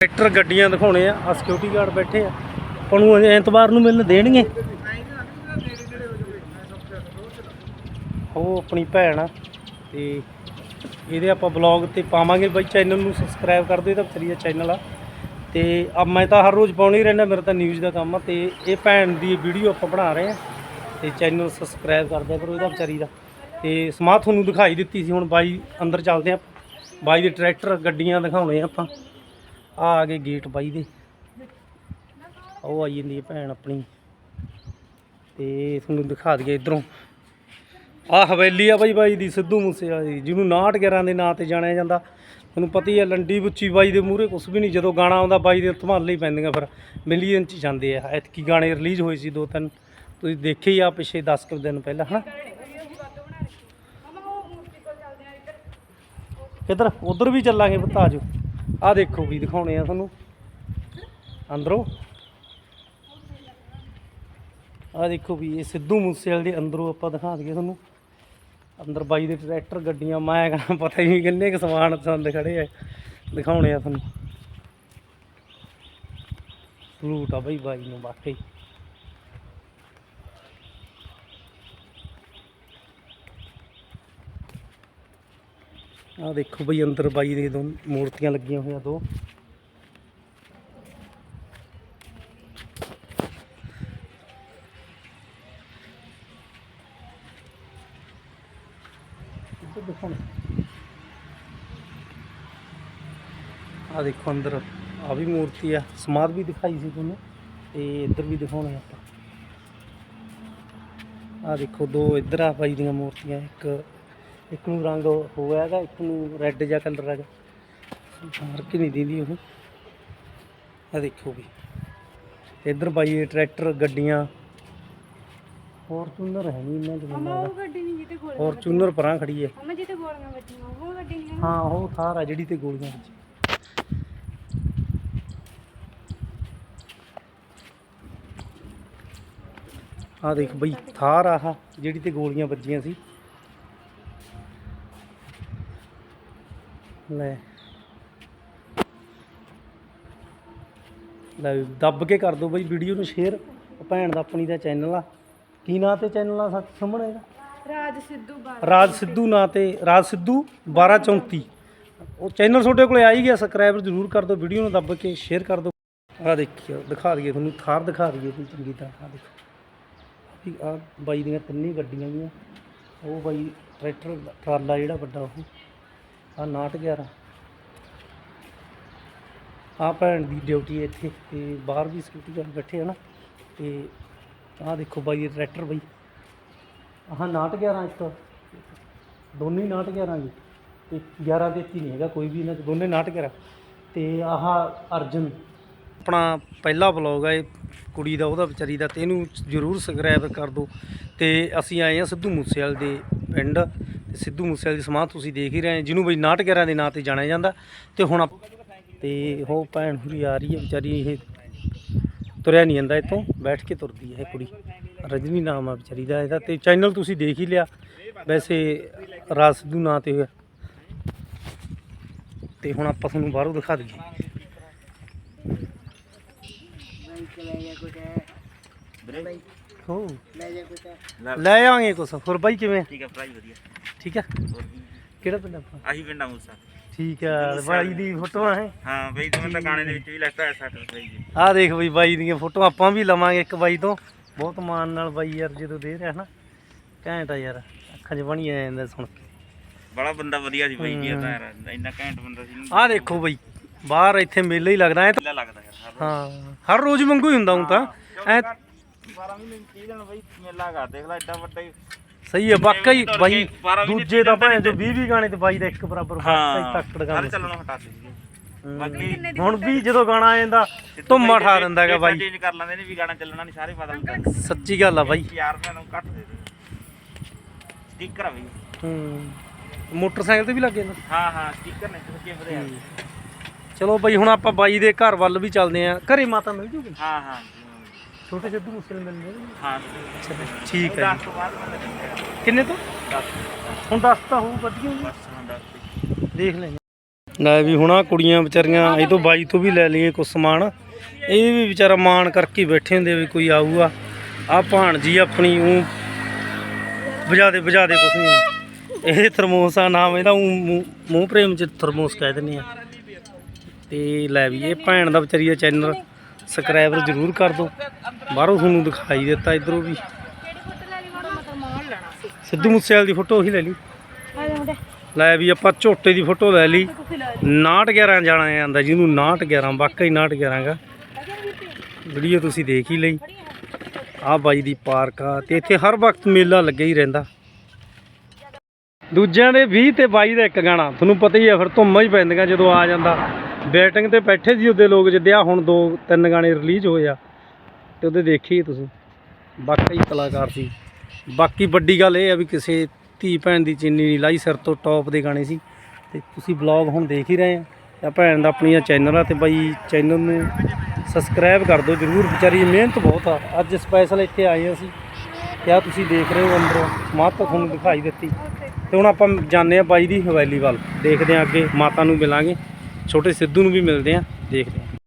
Tractor ਗੱਡੀਆਂ ਦਿਖਾਉਣੇ ਆ ਆ ਸਿਕਿਉਰਿਟੀ ਗਾਰਡ ਬੈਠੇ ਆ। ਆਪਾਂ ਨੂੰ ਐਤਵਾਰ ਨੂੰ ਮਿਲਣ ਦੇਣਗੇ। ਉਹ ਆਪਣੀ ਭੈਣ ਆ ਤੇ ਇਹਦੇ ਆਪਾਂ ਬਲੌਗ ਤੇ ਪਾਵਾਂਗੇ। ਬਾਈ ਚੈਨਲ ਨੂੰ ਸਬਸਕ੍ਰਾਈਬ ਕਰ ਦਿਓ ਇਹਦਾ ਫਰੀ ਦਾ ਚੈਨਲ ਆ। ਤੇ ਆ ਮੈਂ ਤਾਂ ਹਰ ਰੋਜ਼ ਪਾਉਣੀ ਰਹਿੰਦਾ, ਮੇਰਾ ਤਾਂ ਨਿਊਜ਼ ਦਾ ਕੰਮ ਆ। ਤੇ ਇਹ ਭੈਣ ਦੀ ਵੀਡੀਓ ਆਪਾਂ ਬਣਾ ਰਹੇ ਆ। ਤੇ ਚੈਨਲ ਸਬਸਕ੍ਰਾਈਬ ਕਰ ਦਿਆ ਕਰੋ ਇਹਦਾ ਵਿਚਾਰੀ ਦਾ। ਤੇ ਸਮਾਂ ਤੁਹਾਨੂੰ ਦਿਖਾਈ ਦਿੱਤੀ ਸੀ, ਹੁਣ ਬਾਈ ਅੰਦਰ ਚੱਲਦੇ ਆ ਬਾਈ ਦੇ ਟਰੈਕਟਰ ਗੱਡੀਆਂ ਦਿਖਾਉਣੇ ਆ ਆਪਾਂ। ਆ ਆ ਗਏ ਗੇਟ ਬਾਈ ਦੇ। ਉਹ ਆਈ ਜਾਂਦੀ ਹੈ ਭੈਣ ਆਪਣੀ। ਤੇ ਤੁਹਾਨੂੰ ਦਿਖਾ ਦਈਏ ਇਧਰੋਂ। ਆ ਹਵੇਲੀ ਆ ਬਾਈ ਬਾਈ ਦੀ ਸਿੱਧੂ ਮੂਸੇ ਦੀ। ਜਿਹਨੂੰ 911 ਦੇ ਨਾਂ ਤੇ ਜਾਣਿਆ ਜਾਂਦਾ। ਤੁਹਾਨੂੰ ਪਤਾ ਹੀ ਹੈ ਲੰਡੀ ਬੁੱਚੀ ਬਾਈ ਦੇ ਮੂਹਰੇ ਕੁਝ ਵੀ ਨਹੀਂ। ਜਦੋਂ ਗਾਣਾ ਆਉਂਦਾ, ਬਾਈ ਦੇ ਧਮਾਲੇ ਹੀ ਪੈਂਦੀਆਂ ਫਿਰ। ਮਿਲੀਅਨ ਚ ਜਾਂਦੇ ਆ। ਐਤਕੀ ਗਾਣੇ ਰਿਲੀਜ਼ ਹੋਏ ਸੀ ਦੋ ਤਿੰਨ। ਤੁਸੀਂ ਦੇਖੇ ਹੀ ਆ ਪਿਛੇ 10 ਕੁ ਦਿਨ ਪਹਿਲਾਂ, ਹਨਾ? ਕਿੱਧਰ? ਉਧਰ ਵੀ ਚੱਲਾਂਗੇ ਪੁੱਤ, ਆ ਆ ਦੇਖੋ ਵੀ ਦਿਖਾਉਣੇ ਆ ਤੁਹਾਨੂੰ। ਅੰਦਰੋਂ। ਆ ਦੇਖੋ ਵੀ ਇਹ ਸਿੱਧੂ ਮੂਸੇਵਾਲੇ ਦੇ ਅੰਦਰੋਂ ਆਪਾਂ ਦਿਖਾ ਦਈਏ ਤੁਹਾਨੂੰ। ਅੰਦਰ ਬਾਈ ਦੇ ਟਰੈਕਟਰ, ਗੱਡੀਆਂ, ਮੈਂ ਕਹਿੰਦਾ ਪਤਾ ਹੀ ਨਹੀਂ ਕਿੰਨੇ ਕੁ ਸਮਾਨ ਸੰਦ ਖੜੇ ਆ। ਦਿਖਾਉਣੇ ਆ ਤੁਹਾਨੂੰ। ਸਲੂਟ ਆ ਬਾਈ ਬਾਈ ਨੂੰ ਵਾਕਈ। ਆ ਦੇਖੋ ਬਈ ਅੰਦਰ ਬਾਈ ਦੇ ਦੋ ਮੂਰਤੀਆਂ ਲੱਗੀਆਂ ਹੋਈਆਂ ਦੋ। ਦਿਖਾਉਣਾ ਆ ਦੇਖੋ ਅੰਦਰ ਆ ਵੀ ਮੂਰਤੀ ਆ। ਸਮਾਧ ਵੀ ਦਿਖਾਈ ਸੀ ਤੁਹਾਨੂੰ, ਤੇ ਇੱਧਰ ਵੀ ਦਿਖਾਉਣੇ ਆਪਾਂ। ਆ ਦੇਖੋ ਦੋ ਇੱਧਰ ਆ ਬਾਈ ਦੀਆਂ ਮੂਰਤੀਆਂ, ਇੱਕ ਇੱਕ ਨੂੰ ਰੰਗ ਹੋਇਆ ਹੈਗਾ ਇੱਕ ਨੂੰ ਰੈੱਡ ਜਿਹਾ ਕਲਰ ਹੈਗਾ। ਮਾਰ ਕੇ ਨਹੀਂ ਦਿੰਦੀ ਉਹ। ਆ ਦੇਖੋ ਵੀ। ਇੱਧਰ ਬਾਈ ਟਰੈਕਟਰ ਗੱਡੀਆਂ। ਫੋਰਚੂਨਰ ਹੈ ਨਹੀਂ ਇਹਨਾਂ ਮਮਾ ਬੰਦਾ ਉਹ ਗੱਡੀ ਨਹੀਂ ਜਿੱਤੇ ਗੋਲੀਆਂ ਫੋਰਚੂਨਰ ਪਰਾਂ ਖੜੀ ਹੈ। ਮਮਾ ਜਿੱਤੇ ਗੋਲੀਆਂ ਵੱਜੀਆਂ ਉਹ ਗੱਡੀ ਨਹੀਂ ਹੈ ਉਹ ਥਾਰ ਆ ਜਿਹੜੀ ਤੇ ਗੋਲੀਆਂ ਵਿੱਚ। ਆ ਦੇਖ ਬਈ ਥਾਰ ਆਹ ਜਿਹੜੀ ਤੇ ਗੋਲੀਆਂ ਵੱਜੀਆਂ ਸੀ। ਲੈ। ਲੈ ਵੀ ਦੱਬ ਕੇ ਕਰ ਦਿਓ ਬਈ ਵੀਡੀਓ ਨੂੰ ਸ਼ੇਅਰ ਭੈਣ ਦਾ ਆਪਣੀ ਦਾ ਚੈਨਲ ਆ। ਕੀ ਨਾਂ ਤੇ ਚੈਨਲ ਆ ਸੱਚ ਸਾਹਮਣੇ ਇਹਦਾ? ਰਾਜ ਸਿੱਧੂ ਬਾਲ ਰਾਜ ਸਿੱਧੂ ਨਾਂ ਤੇ ਰਾਜ ਸਿੱਧੂ 1234 ਉਹ ਚੈਨਲ ਤੁਹਾਡੇ ਕੋਲੇ ਆ ਹੀ ਗਿਆ ਸਬਸਕ੍ਰਾਈਬਰ ਜ਼ਰੂਰ ਕਰ ਦਿਓ ਵੀਡੀਓ ਨੂੰ ਦੱਬ ਕੇ ਸ਼ੇਅਰ ਕਰ ਦਿਓ। ਆ ਦੇਖਿਓ ਦਿਖਾ ਦਈਏ ਤੁਹਾਨੂੰ ਥਾਰ ਦਿਖਾ ਦਈਏ ਕੋਈ ਚੰਗੀ ਤਰ੍ਹਾਂ ਆ ਦੇਖੋ। ਵੀ ਆ ਬਾਈ ਦੀਆਂ ਤਿੰਨੇ ਗੱਡੀਆਂ ਗੀਆਂ ਉਹ ਬਾਈ ਟਰੈਕਟਰ ਟਰਾਲਾ ਜਿਹੜਾ ਵੱਡਾ ਉਹ। ਆ 911 ਆ ਭੈਣ ਦੀ ਡਿਊਟੀ ਹੈ ਇੱਥੇ, ਤੇ ਬਾਹਰ ਵੀ ਸਿਕਿਉਰਿਟੀ ਗਾਰਡ ਬੈਠੇ ਹਨ ਤੇ ਆਹ ਦੇਖੋ ਬਾਈ ਟਰੈਕਟਰ ਬਾਈ। ਆਹ 911 ਇੱਕ। ਦੋਨੇ 911 ਜੀ, ਤੇ 11 ਤੇ 33 ਨਹੀਂ ਹੈਗਾ ਕੋਈ ਵੀ ਇਹਨਾਂ ਚ ਦੋਨੇ 911 ਤੇ ਆਹ ਅਰਜਨ, ਆਪਣਾ ਪਹਿਲਾ ਵਲੌਗ ਹੈ ਕੁੜੀ ਦਾ, ਉਹਦਾ ਵਿਚਾਰੀ ਦਾ, ਤੇ ਇਹਨੂੰ ਜਰੂਰ ਸਬਸਕ੍ਰਾਈਬ ਕਰ ਦਿਓ। ਤੇ ਅਸੀਂ ਆਏ ਆ ਸਿੱਧੂ ਮੂਸੇਵਾਲ ਦੇ ਪਿੰਡ ਸਿੱਧੂ ਮੂਸੇਵਾਲ ਦੀ ਸਮਾਧ ਤੁਸੀਂ ਦੇਖ ਹੀ ਰਹੇ ਜਿਹਨੂੰ ਬਈ 911 ਦੇ ਨਾਂ ਤੇ ਜਾਣਿਆ ਜਾਂਦਾ। ਤੇ ਹੁਣ ਤੇ ਉਹ ਭੈਣ ਹੁਰੀ ਆ ਰਹੀ ਹੈ ਵਿਚਾਰੀ ਇਹ ਤੁਰਿਆ ਨਹੀਂ ਜਾਂਦਾ ਇੱਥੋਂ ਬੈਠ ਕੇ ਤੁਰਦੀ ਹੈ ਇਹ ਕੁੜੀ। ਰਜਨੀ ਨਾਮ ਆ ਵਿਚਾਰੀ ਦਾ ਇਹਦਾ ਤੇ ਚੈਨਲ ਤੁਸੀਂ ਦੇਖ ਹੀ ਲਿਆ। ਵੈਸੇ ਰਾਜ ਸਿੱਧੂ ਨਾਂ ਤੇ ਹੋਇਆ। ਤੇ ਹੁਣ ਆਪਾਂ ਤੁਹਾਨੂੰ ਬਾਹਰੋਂ ਦਿਖਾ ਦਈਏ। ਹੋ। ਲੈ ਆਵਾਂਗੇ ਕੁਛ। ਹੋਰ ਬਾਈ ਕਿਵੇਂ ਠੀਕ ਹੈ ਭਰਾਈ ਵਧੀਆ। ਠੀਕ ਕੀ? ਕਿਹੜਾ ਪਿੰਡ ਆਪਾਂ ਆਹੀ ਪਿੰਡਾ ਮੂਸਾ। ਠੀਕ ਹੈ ਬਾਈ ਦੀ ਫੋਟੋਆਂ ਹੈ ਹਾਂ ਬਈ ਤੁਹਾਨੂੰ ਤਾਂ ਗਾਣੇ ਦੇ ਵਿੱਚ ਵੀ ਲੱਗਦਾ ਹੈ ਸੱਟ ਰੁਪਏ ਜੀ। ਆਹ ਦੇਖ ਬਈ ਬਾਈ ਦੀਆਂ ਫੋਟੋਆਂ ਆਪਾਂ ਵੀ ਲਵਾਂਗੇ ਇੱਕ ਬਾਈ ਤੋਂ। ਬਹੁਤ ਮਾਣ ਨਾਲ ਬਾਈ ਯਾਰ ਜਦੋਂ ਦੇ ਰਿਹਾ ਨਾ। ਘੈਂਟ ਆ ਯਾਰ ਅੱਖਾਂ 'ਚ ਬਣੀ ਆ ਜਾਂਦਾ ਸੁਣ ਕੇ। ਬੜਾ ਬੰਦਾ ਵਧੀਆ ਸੀ ਬਈ ਜੀ ਇਹ ਤਾਂ ਯਾਰ ਇੰਨਾ ਘੈਂਟ ਬੰਦਾ ਸੀ। ਆਹ ਦੇਖੋ ਬਈ ਬਾਹਰ ਇੱਥੇ ਮੇਲਾ ਹੀ ਲੱਗਦਾ ਐ ਕਿੱਲਾ ਲੱਗਦਾ ਯਾਰ ਹਾਂ ਹਰ ਰੋਜ਼ ਵਾਂਗੂ ਹੀ ਹੁੰਦਾ ਹੁਣ ਤਾਂ। ਐ 12 ਮਹੀਨੇ 30 ਦਿਨ ਬਈ ਮੇਲਾ ਕਰ ਦੇਖ ਲੈ ਐਡਾ ਵੱਡਾ ਹੀ ਸਹੀ ਹੈ ਵਾਕਈ ਬਾਈ ਦੂਜੇ ਤਾਂ ਭਾਵੇਂ ਜੋ 20 20 ਗਾਣੇ ਤੇ ਬਾਈ ਦਾ ਇੱਕ ਬਰਾਬਰ ਹਾਂ। ਤੱਕੜ ਗਾਣੇ ਚੱਲਣੋਂ ਹਟਾ ਦੇ। ਬਾਕੀ ਹੁਣ ਵੀ ਜਦੋਂ ਗਾਣਾ ਆ ਜਾਂਦਾ ਧੁੰਮਾ ਠਾ ਦਿੰਦਾ ਹੈਗਾ ਬਾਈ। ਚੇਂਜ ਕਰ ਲੈਂਦੇ ਨੇ ਵੀ ਗਾਣਾ ਚੱਲਣਾ ਨਹੀਂ ਸਾਰੇ ਪਤਾ ਲੱਗਦਾ ਸੱਚੀ ਗੱਲ ਆ ਬਾਈ। ਯਾਰ ਰੁਪਏ ਨੂੰ ਘੱਟ ਦੇ ਦੇ ਸਟicker ਆ ਬਈ। ਹੂੰ। ਮੋਟਰਸਾਈਕਲ ਤੇ ਵੀ ਲੱਗ ਜਾਂਦਾ। ਹਾਂ ਹਾਂ ਸਟicker ਨੇ ਤੁਸੀਂ ਯਾਰ ਚਲੋ ਬਾਈ ਹੁਣ ਆਪਾਂ ਬਾਈ ਦੇ ਘਰ ਵੱਲ ਵੀ ਚੱਲਦੇ ਆਂ ਘਰੇ ਮਾਤਾ ਮਿਲ ਜੂਗੀ? ਹਾਂ ਹਾਂ ਛੋਟੇ ਸਿੱਧੂ ਮੁਸਲ ਮਿਲ ਜਾਣਗੇ ਹਾਂ ਠੀਕ ਹੈ ਦਸ ਜੀ। ਮੈਂ ਲੱਗਦਾ ਕਿੰਨੇ ਤੋਂ? ਹੁਣ 10 ਤਾਂ ਹੋਊ ਵਧੀਆ ਜੀ ਹਾਂ। ਦੇਖ ਲੈਂਗੇ ਲੈ ਵੀ ਹੁਣ ਆ ਕੁੜੀਆਂ ਵਿਚਾਰੀਆਂ ਇਹ ਤੋਂ ਬਾਈ ਤੋਂ ਵੀ ਲੈ ਲਈਏ ਕੁਛ ਸਮਾਨ। ਇਹ ਵੀ ਵਿਚਾਰਾ ਮਾਣ ਕਰਕੇ ਹੀ ਬੈਠੇ ਹੁੰਦੇ ਵੀ ਕੋਈ ਆਊਗਾ। ਆ ਭਾਣਜੀ ਆਪਣੀ ਉਹ ਵਜਾ ਦੇ ਵਜਾ ਦੇ ਕੁਛ ਨਹੀਂ। ਇਹ ਥਰਮੋਸ ਆ ਨਾਮ ਇਹਦਾ ਊਂ ਮੂੰਹ- ਮੂੰਹ ਪ੍ਰੇਮ ਚ ਥਰਮੋਸ ਕਹਿ ਦਿੰਦੇ ਆ। ਤੇ ਲੈ ਵੀ ਇਹ ਭੈਣ ਦਾ ਵਿਚਾਰੀ ਦਾ ਚੈਨਲ ਸਬਸਕ੍ਰਾਈਬਰ ਜ਼ਰੂਰ ਕਰ ਦਿਓ। ਬਾਹਰੋਂ ਤੁਹਾਨੂੰ ਦਿਖਾਈ ਦਿੱਤਾ ਇਧਰੋਂ ਵੀ। ਸਿੱਧੂ ਮੂਸੇਵਾਲ ਦੀ ਫੋਟੋ ਉਹੀ ਲੈ ਲਈ। ਆ ਜਾ ਲੈ ਵੀ ਆਪਾਂ ਝੋਟੇ ਦੀ ਫੋਟੋ ਲੈ ਲਈ। 911 ਜਾਣਾ ਜਾਂਦਾ ਜਿਹਨੂੰ 911 ਵਾਕਈ 911 ਗਾ। ਵੀਡੀਓ ਤੁਸੀਂ ਦੇਖ ਹੀ ਲਈ। ਆਹ ਬਾਈ ਦੀ ਪਾਰਕ ਆ, ਤੇ ਇੱਥੇ ਹਰ ਵਕਤ ਮੇਲਾ ਲੱਗਿਆ ਹੀ ਰਹਿੰਦਾ। ਦੂਜਿਆਂ ਦੇ 20 ਤੇ 22 ਦਾ ਇੱਕ ਗਾਣਾ, ਤੁਹਾਨੂੰ ਪਤਾ ਹੀ ਹੈ ਫਿਰ ਧੁੰਮਾਂ ਹੀ ਪੈਂਦੀਆਂ ਜਦੋਂ ਆ ਜਾਂਦਾ। ਬੈਟਿੰਗ ਤੇ ਬੈਠੇ ਸੀ ਉਹਦੇ ਲੋਕ ਜਿੱਦਿਆ ਹੁਣ ਦੋ ਤਿੰਨ ਗਾਣੇ ਰਿਲੀਜ਼ ਹੋਏ ਆ ਤੇ ਉਹਦੇ ਦੇਖੀ ਤੁਸੀਂ। ਵਾਕਈ ਕਲਾਕਾਰ ਸੀ। ਬਾਕੀ ਵੱਡੀ ਗੱਲ ਇਹ ਆ ਵੀ ਕਿਸੇ ਧੀ ਭੈਣ ਦੀ ਚੀਨੀ ਨਹੀਂ ਲਾਈ, ਸਿਰ ਤੋਂ ਟੌਪ ਦੇ ਗਾਣੇ ਸੀ। ਤੇ ਤੁਸੀਂ ਬਲੌਗ ਹੁਣ ਦੇਖ ਹੀ ਰਹੇ ਆ। ਤਾਂ ਭੈਣ ਦਾ ਆਪਣੀਆਂ ਚੈਨਲ ਆ ਤੇ ਬਾਈ ਚੈਨਲ ਨੂੰ ਸਬਸਕ੍ਰਾਈਬ ਕਰ ਦਿਓ ਜਰੂਰ। ਵਿਚਾਰੀ ਮਿਹਨਤ ਬਹੁਤ ਆ। ਅੱਜ ਸਪੈਸ਼ਲ ਇੱਥੇ ਆਏ ਅਸੀਂ। ਕਿਆ ਤੁਸੀਂ ਦੇਖ ਰਹੇ ਹੋ ਅੰਦਰੋਂ? ਮਾਤਾ ਤੁਹਾਨੂੰ ਦਿਖਾਈ ਦਿੱਤੀ। ਤੇ ਹੁਣ ਆਪਾਂ ਜਾਂਦੇ ਆ ਬਾਈ ਦੀ ਹਵੇਲੀ ਵੱਲ। ਦੇਖਦੇ ਆ ਅੱਗੇ ਮਾਤਾ ਨੂੰ ਮਿਲਾਂਗੇ। ਛੋਟੇ ਸਿੱਧੂ ਨੂੰ ਵੀ ਮਿਲਦੇ ਆ ਦੇਖਦੇ ਆ